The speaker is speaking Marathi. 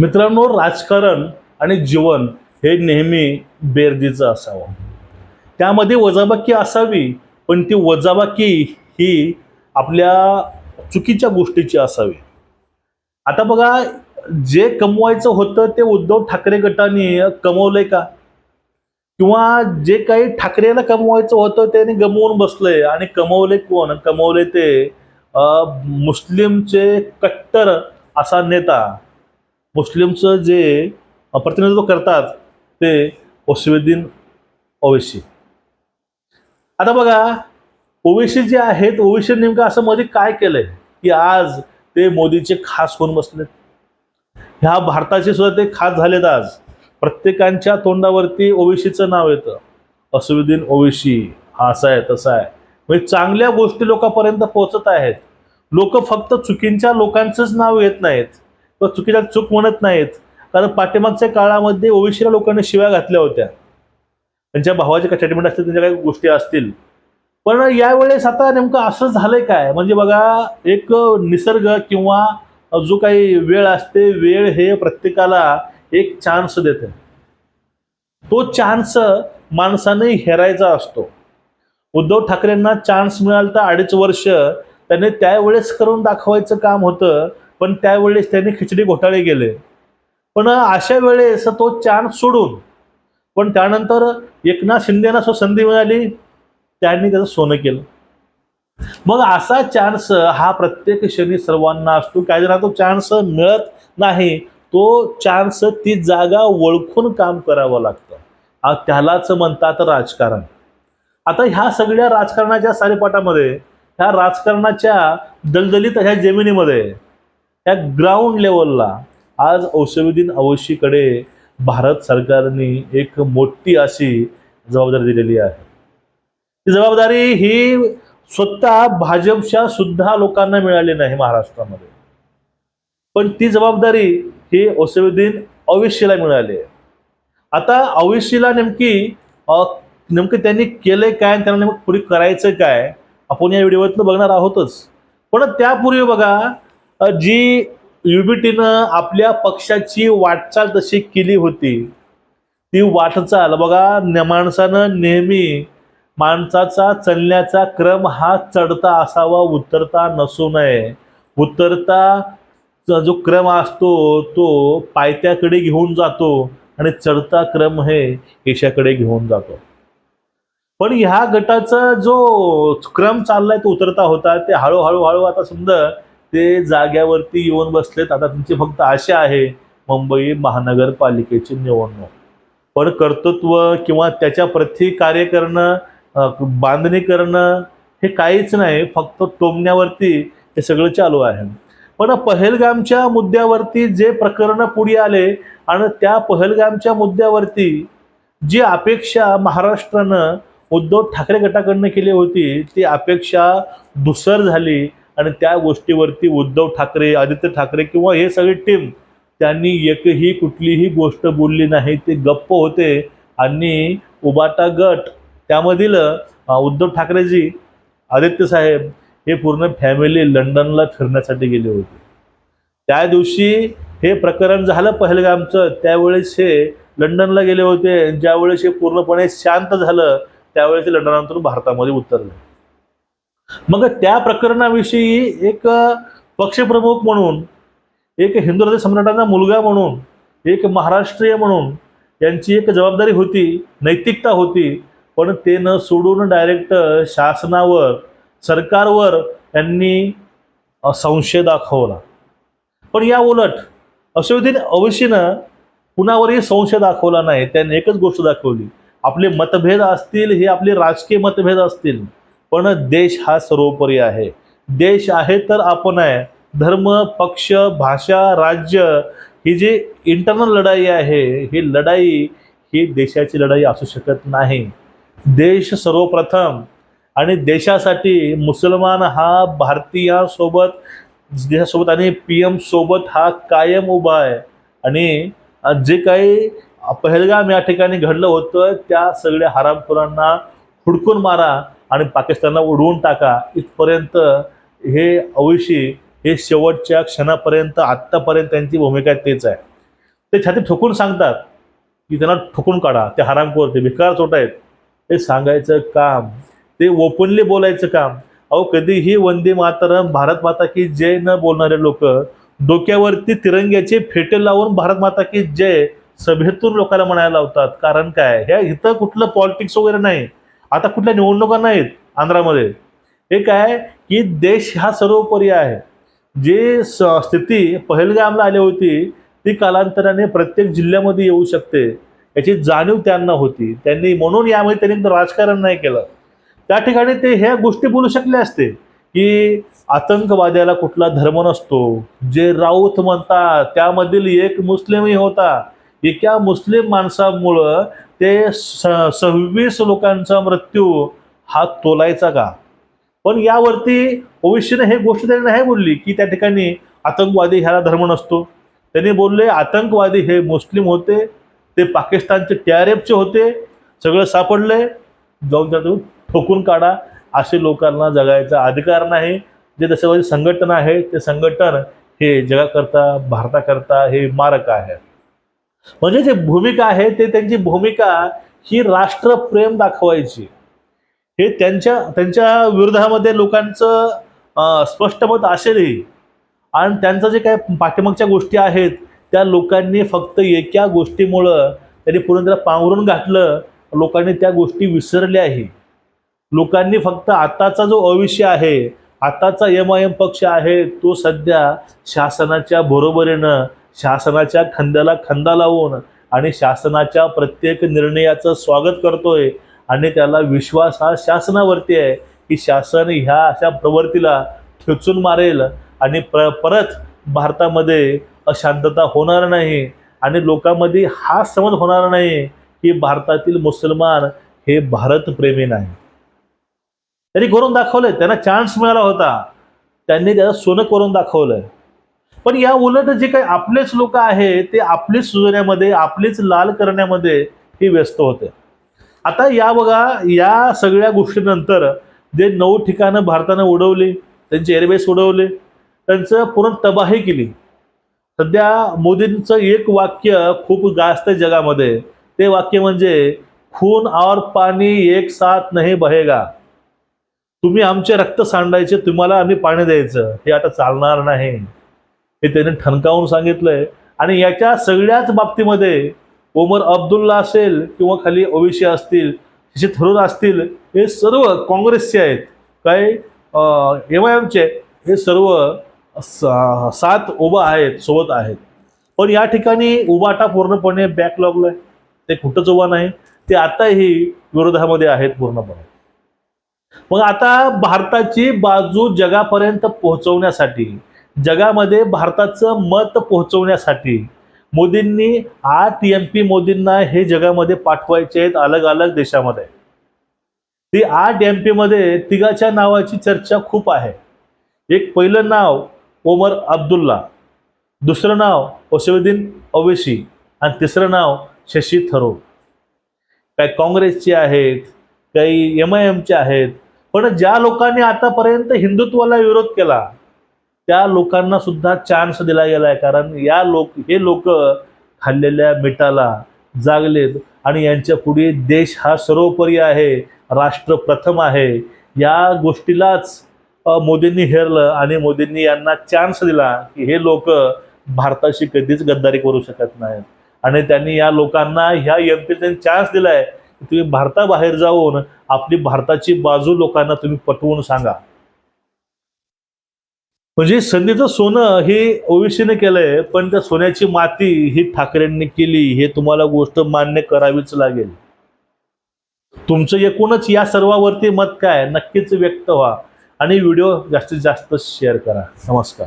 मित्रांनो राजकारण आणि जीवन हे नेहमी बेरजीचं असावं. त्यामध्ये वजाबाकी असावी पण ती वजाबाकी ही आपल्या चुकीच्या गोष्टीची असावी. आता बघा जे कमवायचं होतं ते उद्धव ठाकरे गटाने कमवलंय का? किंवा जे काही ठाकरेला कमवायचं होतं त्याने गमवून बसलंय आणि कमवले कोण? कमवले ते मुस्लिमचे कट्टर असा नेता मुस्लिमचं जे प्रतिनिधित्व करतात ते ओसवेद्दीन ओवेसी. आता बघा ओवेसी जे आहेत ओवेसी नेमकं असं मध्ये काय केलंय? की आज ते मोदीचे खास होऊन बसलेत? ह्या भारताचे सुद्धा ते खास झालेत आज. प्रत्येकांच्या तोंडावरती ओवेसीचं नाव येतं. असुद्दीन ओवेसी हा असा आहे तसा आहे. म्हणजे चांगल्या गोष्टी लोकांपर्यंत पोहोचत आहेत. लोक फक्त चुकींच्या लोकांचंच नाव येत नाहीत. किंवा चुकीच्या चूक म्हणत नाहीत. कारण पाठीमागच्या काळामध्ये ओवेसीला लोकांनी शिव्या घातल्या होत्या. त्यांच्या भावाचे स्टेटमेंट असतील त्यांच्या काही गोष्टी असतील. पण यावेळेस आता नेमकं असं झालंय काय? म्हणजे बघा एक निसर्ग किंवा जो काही वेळ असते वेळ हे प्रत्येकाला एक चान्स देते. तो चान्स माणसाने हेरायचा असतो. उद्धव ठाकरेंना चान्स मिळाला तर अडीच वर्ष त्याने त्यावेळेस करून दाखवायचं काम होतं. पण त्यावेळेस त्यांनी खिचडी घोटाळे गेले पण अशा वेळेस तो चान्स सोडून पण त्यानंतर एकनाथ शिंदेना सो संधी मिळाली त्यांनी त्याचं सोनं केलं. मग असा चान्स हा प्रत्येक क्षणी सर्वांना असतो. काही जणांना तो चान्स मिळत नाही. तो चान्स ती जागा ओळखून काम करावं लागतं. त्यालाच म्हणतात राजकारण. आता ह्या सगळ्या राजकारणाच्या सारेपाटामध्ये ह्या राजकारणाच्या दलदलीत ह्या जमिनीमध्ये ह्या ग्राउंड लेवलला आज औषधीन अवशीकडे भारत सरकारने एक मोठी अशी जबाबदारी दिलेली आहे. ती जबाबदारी ही स्वतः भाजपच्या सुद्धा लोकांना मिळाली नाही महाराष्ट्रामध्ये. पण ती जबाबदारी ही ओसरुद्दीन अविशीला मिळाली आहे. आता अविशीला नेमकी नेमकं त्यांनी केलंय काय आणि त्यांना नेमकं पुढे करायचं काय आपण या व्हिडिओतनं बघणार आहोतच. पण त्यापूर्वी बघा जी युबीटीनं आपल्या पक्षाची वाटचाल तशी केली होती ती वाटचाल बघा न- माणसानं नेहमी माणसाचा चलण्याचा क्रम हा चढता असावा उतरता नसू नये. उतरता जो क्रम असतो तो पायथ्याकडे घेऊन जातो आणि चढता क्रम हे यशाकडे घेऊन जातो. पण ह्या गटाचा जो क्रम चाललाय तो उतरता होता ते हळूहळू हळू आता समजा ते जाग्यावरती येऊन बसलेत. आता तुमची फक्त आशा आहे मुंबई महानगरपालिकेची निवडणूक. पण कर्तृत्व किंवा त्याच्या प्रती कार्य करणं बांधणी करणं हे काहीच नाही. फक्त टोमण्यावरती हे सगळं चालू आहे. पण पहलगामच्या मुद्द्यावरती जे प्रकरण पुढे आले आणि त्या पहलगामच्या मुद्द्यावरती जी अपेक्षा महाराष्ट्रानं उद्धव ठाकरे गटाकडनं केली होती ती अपेक्षा दुसर झाली. आणि त्या गोष्टीवरती उद्धव ठाकरे आदित्य ठाकरे किंवा हे सगळी टीम त्यांनी एकही कुठलीही गोष्ट बोलली नाही. ते गप्प होते आणि उबाटा गट त्यामधील उद्धव ठाकरेजी आदित्य साहेब हे पूर्ण फॅमिली लंडनला फिरण्यासाठी गेले होते. त्या दिवशी हे प्रकरण झालं पहलगामचं. त्यावेळेस हे लंडनला गेले होते. ज्यावेळेस हे पूर्णपणे शांत झालं त्यावेळेस ते भारतामध्ये उतरलं. मग त्या प्रकरणाविषयी एक पक्षप्रमुख म्हणून एक हिंदुराज हृदय सम्राटाचा मुलगा म्हणून एक महाराष्ट्रीय म्हणून यांची एक जबाबदारी होती नैतिकता होती पण ते न सोडून डायरेक्ट शासनावर सरकारवर यांनी संशय दाखवला. पण या उलट असुद्दीन अवशीनं कुणावरही संशय दाखवला नाही. त्यांनी एकच गोष्ट दाखवली. आपले मतभेद असतील हे आपले राजकीय मतभेद असतील. पण देश हा सर्वोपरी आहे. देश आहे तर आपण आहे. धर्म पक्ष भाषा राज्य ही जी इंटरनल लढाई आहे ही लढाई ही देशाची लढाई असू शकत नाही. देश सर्वप्रथम आणि देशासाठी मुसलमान हा भारतीयांसोबत देशासोबत आणि पी एम सोबत हा कायम उभा आहे. आणि जे काही पहलगाम या ठिकाणी घडलं होतं त्या सगळ्या हरामखोरांना हुडकून मारा आणि पाकिस्तानला उडवून टाका इथपर्यंत हे अवशी हे शेवटच्या क्षणापर्यंत आत्तापर्यंत त्यांची भूमिका तेच आहे. ते छाती ठोकून सांगतात की त्यांना ठोकून काढा ते हरामखोर ते भिकार चोट आहेत. ते सांगायचं काम ते ओपनली बोलायचं काम. अहो कधीही वंदे मातरम भारत माता की जय न बोलणारे लोक डोक्यावरती तिरंग्याचे फेटे लावून भारत माता की जय सभेतून लोकांना म्हणायला लावतात. कारण काय? ह्या इथं कुठलं पॉलिटिक्स वगैरे नाही. आता कुठल्या निवडणुका नाहीत आंध्रामध्ये. एक आहे की देश हा सर्वोपरी आहे. जे स स्थिती पहिलगामला आली होती ती कालांतराने प्रत्येक जिल्ह्यामध्ये येऊ शकते. याची जाणीव त्यांना होती. त्यांनी म्हणून यामध्ये त्यांनी राजकारण नाही केलं. त्या ठिकाणी ते ह्या गोष्टी बोलू शकले असते की आतंकवाद्याला कुठला धर्म नसतो. जे राऊत म्हणतात त्यामधील एक मुस्लिमही होता. एका मुस्लिम माणसामुळं ते स सव्वीस लोकांचा मृत्यू हा तोलायचा का? पण यावरती ओवीसीने हे गोष्ट त्यांनी नाही बोलली की त्या ठिकाणी आतंकवादी ह्याला धर्म नसतो. त्यांनी बोलले आतंकवादी हे मुस्लिम होते ते पाकिस्तानचे टॅरेफचे होते सगळं सापडले जाऊन त्यातून ठोकून काढा. असे लोकांना जगायचा अधिकार नाही. जे दशवादी संघटना आहे ते संघटन हे जगाकरता भारताकरता हे मारक आहे म्हणजे जे भूमिका आहे ते त्यांची भूमिका ही राष्ट्रप्रेम दाखवायची. हे त्यांच्या त्यांच्या विरोधामध्ये लोकांचं स्पष्ट मत असेलही. आणि त्यांचं जे काय पाठीमागच्या गोष्टी आहेत त्या लोकांनी फक्त एका गोष्टीमुळं त्यांनी पुरंदर पांघरून घातलं लोकांनी त्या गोष्टी विसरल्याही. लोकांनी फक्त आताचा जो अविष्य आहे आताचा एम आय एम पक्ष आहे तो सध्या शासनाच्या बरोबरीनं शासनाच्या खांद्याला खांदा लावून आणि शासनाच्या प्रत्येक निर्णयाचं स्वागत करतोय आणि त्याला विश्वास हा शासनावरती आहे की शासन ह्या अशा प्रवृत्तीला ठेचून मारेल आणि प्र परत भारतामध्ये अशांतता होणार नाही आणि लोकांमध्ये हा समज होणार नाही की भारतातील मुसलमान हे भारतप्रेमी नाही. त्यांनी करून दाखवलंय त्यांना चान्स मिळाला होता. त्यांनी त्याचं सोनं करून दाखवलंय. पण या उलट जे काही आपलेच लोक आहे ते आपलीच सुजण्यामध्ये आपलीच लाल करण्यामध्ये हे व्यस्त होते. आता या बघा या सगळ्या गोष्टीनंतर जे नऊ ठिकाणं भारतानं उडवली त्यांचे एअरबेस उडवले त्यांचं पूर्ण तबाही केली. सध्या मोदींचं एक वाक्य खूप गाजतं जगामध्ये. ते वाक्य म्हणजे खून और पाणी एक साथ नाही बहेगा. तुम्ही आमचे रक्त सांडायचे तुम्हाला आम्ही पाणी द्यायचं. हे आता चालणार नाही. हे त्याने ठणकावून सांगितलंय. आणि याच्या सगळ्याच बाबतीमध्ये ओमर अब्दुल्ला असेल किंवा खाली ओवीसी असतील जे थरूर असतील हे सर्व काँग्रेसचे आहेत. काय? एम आय एमचे. हे सर्व सा- सात उभा आहेत सोबत आहेत. पण या ठिकाणी उबाटा पूर्णपणे बॅक आहे. ते कुठंच उभा नाही. ते आताही विरोधामध्ये आहेत पूर्णपणे. मग आता भारताची बाजू जगापर्यंत पोहोचवण्यासाठी जगामध्ये भारताचं मत पोहोचवण्यासाठी मोदींनी आठ एम पी मोदींना हे जगामध्ये पाठवायचे आहेत अलग अलग देशामध्ये. ती आठ एम पी मध्ये तिघाच्या नावाची चर्चा खूप आहे. एक पहिलं नाव ओमर अब्दुल्ला दुसरं नाव ओसरुद्दीन अवेशी आणि तिसरं नाव शशी थरूर. काही काँग्रेसचे आहेत काही एम आय एमचे आहेत पण ज्या लोकांनी आतापर्यंत हिंदुत्वाला विरोध केला त्या लोकांना सुद्धा चान्स दिला गेला आहे कारण या लोक हे लोक खाल्लेल्या मिठाला जागलेत आणि यांच्या पुढे देश हा सर्वोपरी आहे राष्ट्र प्रथम आहे. या गोष्टीलाच मोदींनी हेरलं आणि मोदींनी यांना चान्स दिला की हे लोक भारताशी कधीच गद्दारी करू शकत नाहीत. आणि त्यांनी या लोकांना ह्या एम पी चान्स दिलाय की तुम्ही भारताबाहेर जाऊन आपली भारताची बाजू लोकांना तुम्ही पटवून सांगा. म्हणजे संधीचं सोनं हे ओवीसीने केलंय पण त्या सोन्याची माती ही ठाकरेंनी केली हे तुम्हाला गोष्ट मान्य करावीच लागेल. तुमचं एकूणच या सर्वावरती मत काय? नक्कीच व्यक्त व्हा. आणि व्हिडिओ जास्तीत जास्त शेअर करा. नमस्कार.